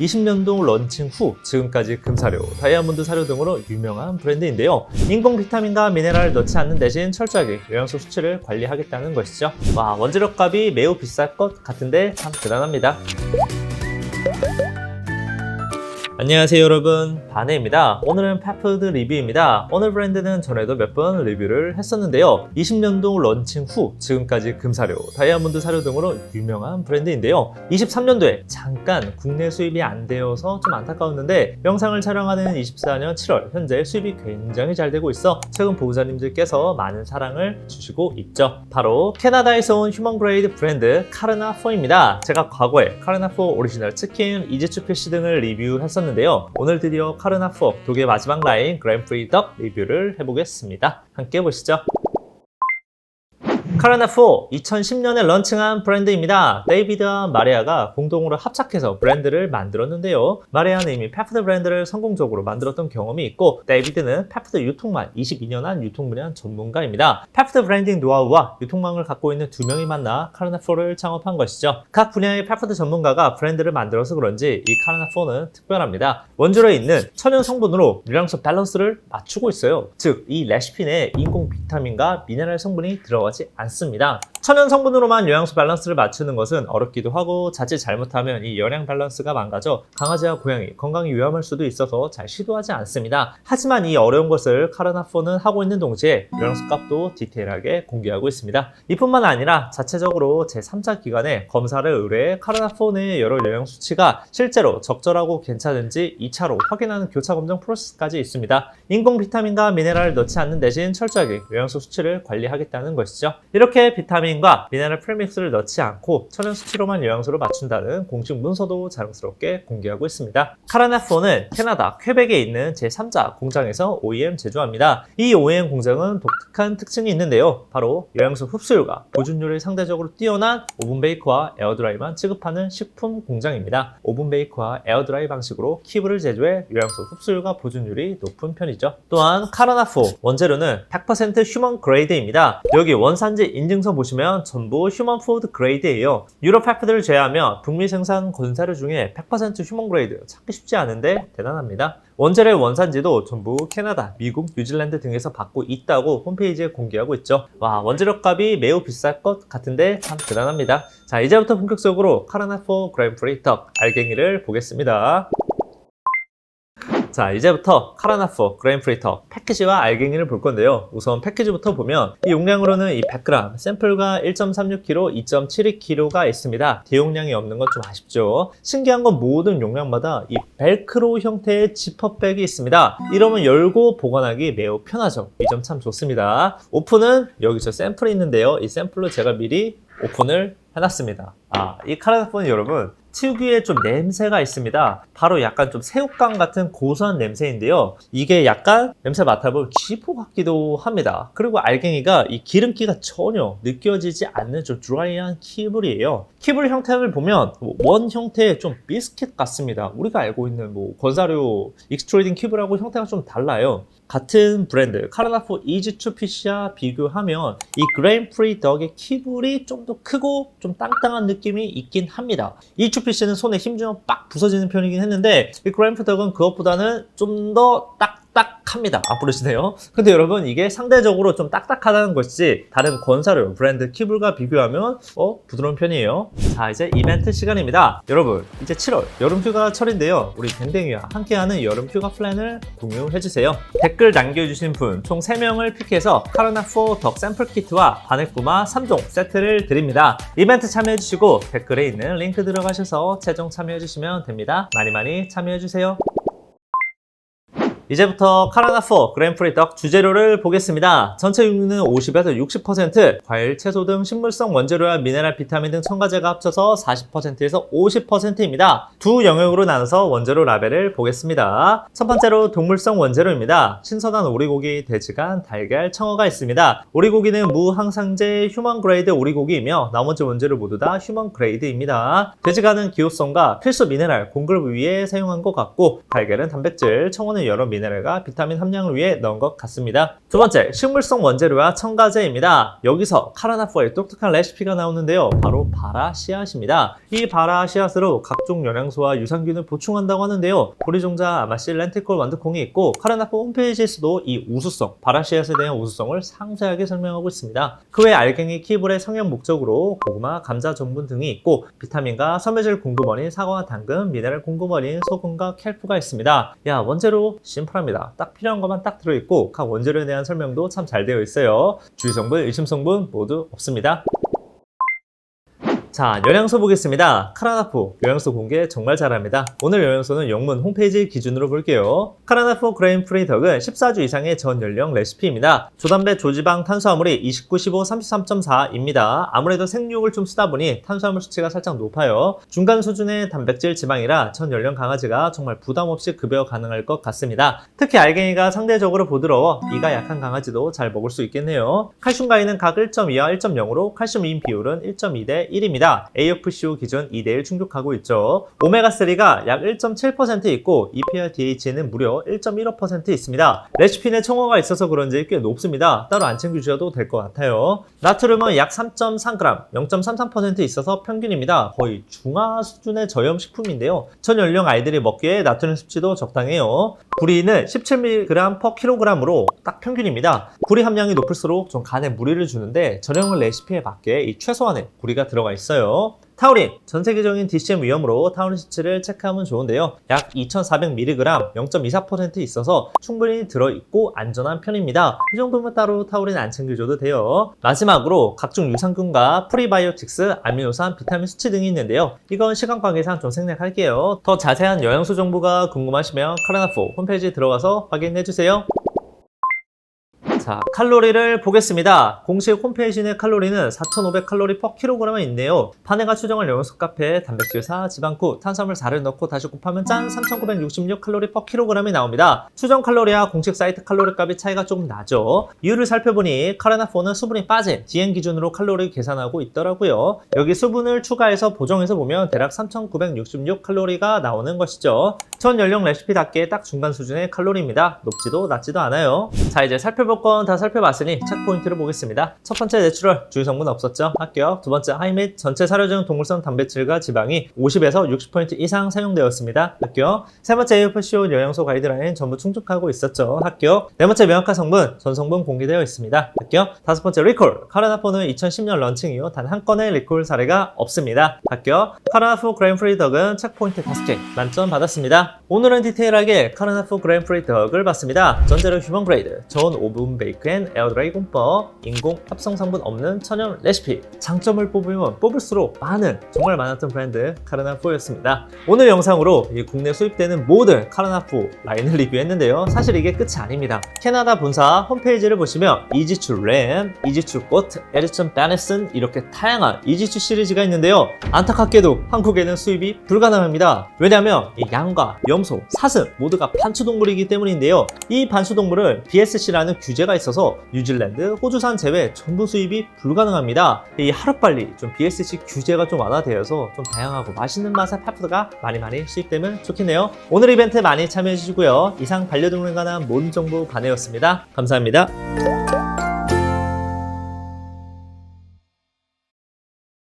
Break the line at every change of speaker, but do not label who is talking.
20년도 런칭 후 지금까지 금사료, 다이아몬드 사료 등으로 유명한 브랜드인데요. 인공 비타민과 미네랄을 넣지 않는 대신 철저하게 영양소 수치를 관리하겠다는 것이죠. 와, 원재료 값이 매우 비쌀 것 같은데 참 대단합니다. 안녕하세요 여러분. 바네입니다. 오늘은 팝푸드 리뷰입니다. 오늘 브랜드는 전에도 몇 번 리뷰를 했었는데요. 20년도 런칭 후 지금까지 금사료, 다이아몬드 사료 등으로 유명한 브랜드인데요. 23년도에 잠깐 국내 수입이 안 되어서 좀 안타까웠는데 영상을 촬영하는 24년 7월 현재 수입이 굉장히 잘 되고 있어 최근 보호자님들께서 많은 사랑을 주시고 있죠. 바로 캐나다에서 온 휴먼 그레이드 브랜드 카르나4입니다. 제가 과거에 카르나4 오리지널 치킨, 이지추 피쉬 등을 리뷰했었는데 요. 오늘 드디어 카르나 4 독일 마지막 라인 그랜프리 덕 리뷰를 해보겠습니다. 함께 보시죠 카라나4 2010년에 런칭한 브랜드입니다. 데이비드와 마리아가 공동으로 합작해서 브랜드를 만들었는데요. 마리아는 이미 페프드 브랜드를 성공적으로 만들었던 경험이 있고 데이비드는 페프드 유통망 22년 한 유통 분야 전문가입니다. 페프드 브랜딩 노하우와 유통망을 갖고 있는 두 명이 만나 카라나4를 창업한 것이죠. 각 분야의 페프드 전문가가 브랜드를 만들어서 그런지 이 카라나4는 특별합니다. 원주로에 있는 천연 성분으로 유량소 밸런스를 맞추고 있어요. 즉, 이 레시피 내에 인공 비타민과 미네랄 성분이 들어가지 않습니다. 않습니다. 천연 성분으로만 영양소 밸런스를 맞추는 것은 어렵기도 하고 자칫 잘못하면 이 영양 밸런스가 망가져 강아지와 고양이 건강이 위험할 수도 있어서 잘 시도하지 않습니다. 하지만 이 어려운 것을 카르나4는 하고 있는 동시에 영양소 값도 디테일하게 공개하고 있습니다. 이뿐만 아니라 자체적으로 제3자 기관에 검사를 의뢰해 카르나4 내 여러 영양 수치가 실제로 적절하고 괜찮은지 2차로 확인하는 교차 검정 프로세스까지 있습니다. 인공 비타민과 미네랄을 넣지 않는 대신 철저하게 영양소 수치를 관리하겠다는 것이죠. 이렇게 비타민 과 미네랄 프리믹스를 넣지 않고 천연 수치로만 영양소를 맞춘다는 공식 문서도 자랑스럽게 공개하고 있습니다. 카라나4는 캐나다 퀘벡에 있는 제3자 공장에서 OEM 제조합니다. 이 OEM 공장은 독특한 특징이 있는데요. 바로 영양소 흡수율과 보존율이 상대적으로 뛰어난 오븐 베이커와 에어드라이만 취급하는 식품 공장입니다. 오븐 베이커와 에어드라이 방식으로 키브를 제조해 영양소 흡수율과 보존율이 높은 편이죠. 또한 카라나4 원재료는 100% 휴먼 그레이드입니다. 여기 원산지 인증서 보시면 전부 휴먼 푸드 그레이드예요. 유럽 페프들을 제외하며 북미 생산 건사료 중에 100% 휴먼 그레이드 찾기 쉽지 않은데 대단합니다. 원재료의 원산지도 전부 캐나다, 미국, 뉴질랜드 등에서 받고 있다고 홈페이지에 공개하고 있죠. 와, 원재료 값이 매우 비쌀 것 같은데 참 대단합니다. 자, 이제부터 본격적으로 카라나4 그랜프리 덕 알갱이를 보겠습니다. 자 이제부터 카라나포 그레인프리터 패키지와 알갱이를 볼 건데요. 우선 패키지부터 보면 이 용량으로는 이 100g 샘플과 1.36kg, 2.72kg가 있습니다. 대용량이 없는 건 좀 아쉽죠. 신기한 건 모든 용량마다 이 벨크로 형태의 지퍼백이 있습니다. 이러면 열고 보관하기 매우 편하죠. 이 점 참 좋습니다. 오픈은 여기 저 샘플이 있는데요. 이 샘플로 제가 미리 오픈을 해놨습니다 아, 이 카라나포는 여러분 특유의 좀 냄새가 있습니다. 바로 약간 좀 새우깡 같은 고소한 냄새인데요. 이게 약간 냄새 맡아보면 지포 같기도 합니다. 그리고 알갱이가 이 기름기가 전혀 느껴지지 않는 좀 드라이한 키블이에요. 키블 형태를 보면 원 형태의 좀 비스킷 같습니다. 우리가 알고 있는 뭐 건사료 익스트로이딩 키블하고 형태가 좀 달라요. 같은 브랜드 카르나포 이지2 피시와 비교하면 이 그레인 프리 덕의 키블이 좀 더 크고 좀 땅땅한 느낌이 있긴 합니다. 이 추피시는 손에 힘 주면 빡 부서지는 편이긴 했는데 이 그레인 프리 덕은 그것보다는 좀 더 딱 딱합니다. 안 부르시네요. 근데 여러분 이게 상대적으로 좀 딱딱하다는 것이 다른 건사료 브랜드 키블과 비교하면 어 부드러운 편이에요. 자 이제 이벤트 시간입니다. 여러분 이제 7월 여름 휴가철인데요. 우리 댕댕이와 함께하는 여름 휴가 플랜을 공유해주세요. 댓글 남겨주신 분 총 3명을 픽해서 카르나4 덕 샘플 키트와 바네꾸마 3종 세트를 드립니다. 이벤트 참여해주시고 댓글에 있는 링크 들어가셔서 최종 참여해주시면 됩니다. 많이 많이 참여해주세요. 이제부터 카라나4 그랜프리 떡 주재료를 보겠습니다. 전체 육류는 50에서 60%, 과일, 채소 등 식물성 원재료와 미네랄, 비타민 등 첨가제가 합쳐서 40%에서 50%입니다. 두 영역으로 나눠서 원재료 라벨을 보겠습니다. 첫 번째로 동물성 원재료입니다. 신선한 오리고기, 돼지간, 달걀, 청어가 있습니다. 오리고기는 무항상제 휴먼 그레이드 오리고기이며 나머지 원재료 모두 다 휴먼 그레이드입니다. 돼지간은 기호성과 필수 미네랄, 공급 위에 사용한 것 같고 달걀은 단백질, 청어는 여러 미네랄 미네랄과 비타민 함량을 위해 넣은 것 같습니다. 두 번째, 식물성 원재료와 첨가제입니다. 여기서 카라나포의 독특한 레시피가 나오는데요. 바로 바라 씨앗입니다. 이 바라 씨앗으로 각종 영양소와 유산균을 보충한다고 하는데요. 보리종자, 아마씨, 렌티콜, 완두콩이 있고 카라나포 홈페이지에서도 이 우수성, 바라 씨앗에 대한 우수성을 상세하게 설명하고 있습니다. 그 외 알갱이 키블의 성형 목적으로 고구마, 감자 전분 등이 있고 비타민과 섬유질 공급원인 사과와 당근, 미네랄 공급원인 소금과 켈프가 있습니다. 야 원재료 심 플합니다. 딱 필요한 것만 딱 들어있고 각 원재료에 대한 설명도 참 잘 되어 있어요. 주의성분, 의심성분 모두 없습니다. 자, 영양소 보겠습니다. 카라나포 영양소 공개 정말 잘합니다. 오늘 영양소는 영문 홈페이지 기준으로 볼게요. 카라나포 그레인 프리 덕은 14주 이상의 전 연령 레시피입니다. 조단백, 조지방, 탄수화물이 29, 15, 33.4입니다. 아무래도 생육을 좀 쓰다 보니 탄수화물 수치가 살짝 높아요. 중간 수준의 단백질 지방이라 전 연령 강아지가 정말 부담 없이 급여 가능할 것 같습니다. 특히 알갱이가 상대적으로 부드러워 이가 약한 강아지도 잘 먹을 수 있겠네요. 칼슘 가위는 각 1.2와 1.0으로 칼슘 인 비율은 1.2 대 1입니다. AFCO 기준 2대1 충족하고 있죠. 오메가3가 약 1.7% 있고 EPA DHA는 무려 1.15% 있습니다. 레시피에 청어가 있어서 그런지 꽤 높습니다. 따로 안 챙겨주셔도 될 것 같아요. 나트륨은 약 3.3g, 0.33% 있어서 평균입니다. 거의 중화 수준의 저염 식품인데요. 전 연령 아이들이 먹기에 나트륨 수치도 적당해요. 구리는 17mg per kg으로 딱 평균입니다. 구리 함량이 높을수록 좀 간에 무리를 주는데 저렴한 레시피에 맞게 이 최소한의 구리가 들어가 있어요. 타우린, 전 세계적인 DCM 위험으로 타우린 수치를 체크하면 좋은데요. 약 2400mg, 0.24% 있어서 충분히 들어있고 안전한 편입니다. 이 정도면 따로 타우린 안 챙겨줘도 돼요. 마지막으로 각종 유산균과 프리바이오틱스, 아미노산, 비타민 수치 등이 있는데요. 이건 시간 관계상 좀 생략할게요. 더 자세한 영양소 정보가 궁금하시면 카라나포 홈페이지 들어가서 확인해주세요. 자, 칼로리를 보겠습니다. 공식 홈페이지 내 칼로리는 4,500칼로리 per kg에 있네요. 파네가 추정할 영양소 카페 단백질 4, 지방구, 탄수화물 4를 넣고 다시 곱하면 짠 3,966칼로리 per kg이 나옵니다. 추정 칼로리와 공식 사이트 칼로리 값이 차이가 조금 나죠. 이유를 살펴보니 카레나포는 수분이 빠진 DN 기준으로 칼로리 계산하고 있더라고요. 여기 수분을 추가해서 보정해서 보면 대략 3,966칼로리가 나오는 것이죠. 전 연령 레시피답게 딱 중간 수준의 칼로리입니다. 높지도 낮지도 않아요. 자 이제 살펴볼 건다 살펴봤으니 책 포인트를 보겠습니다. 첫 번째 내추럴 주의 성분 없었죠? 합격. 두 번째 하이 및 전체 사료 중 동물성 단백질과 지방이 50에서 60% 이상 사용되었습니다. 합격. 세 번째 AFCO 영양소 가이드라인 전부 충족하고 있었죠. 합격. 네 번째 명확한 성분 전 성분 공개되어 있습니다. 합격. 다섯 번째 리콜 카라나포는 2010년 런칭 이후 단 한 건의 리콜 사례가 없습니다. 합격. 카라나포 그레인 프리 덕은 책 포인트 5개 만점 받았습니다. 오늘은 디테일하게 카라나포 그레인 프리 덕을 봤습니다. 전제로 휴먼 그레이드, 전 오븐 베이 크앤 에어드라이 공법, 인공 합성 성분 없는 천연 레시피. 장점을 뽑으면 뽑을수록 많은 정말 많았던 브랜드 카라나포였습니다. 오늘 영상으로 이 국내 수입되는 모든 카라나포 라인을 리뷰했는데요. 사실 이게 끝이 아닙니다. 캐나다 본사 홈페이지를 보시면 이지추 램, 이지추 꽃, 에르천 베네슨 이렇게 다양한 이지추 시리즈가 있는데요. 안타깝게도 한국에는 수입이 불가능합니다. 왜냐하면 이 양과 염소, 사슴 모두가 반추동물이기 때문인데요. 이 반추동물은 BSC라는 규제가 있어서 뉴질랜드, 호주산 제외 전부 수입이 불가능합니다. 이 하루빨리 좀 BSC 규제가 좀 완화되어서 좀 다양하고 맛있는 맛의 펫푸드가 많이 많이 수입되면 좋겠네요. 오늘 이벤트 많이 참여해 주시고요. 이상 반려동물에 관한 모든 정보 반해였습니다. 감사합니다.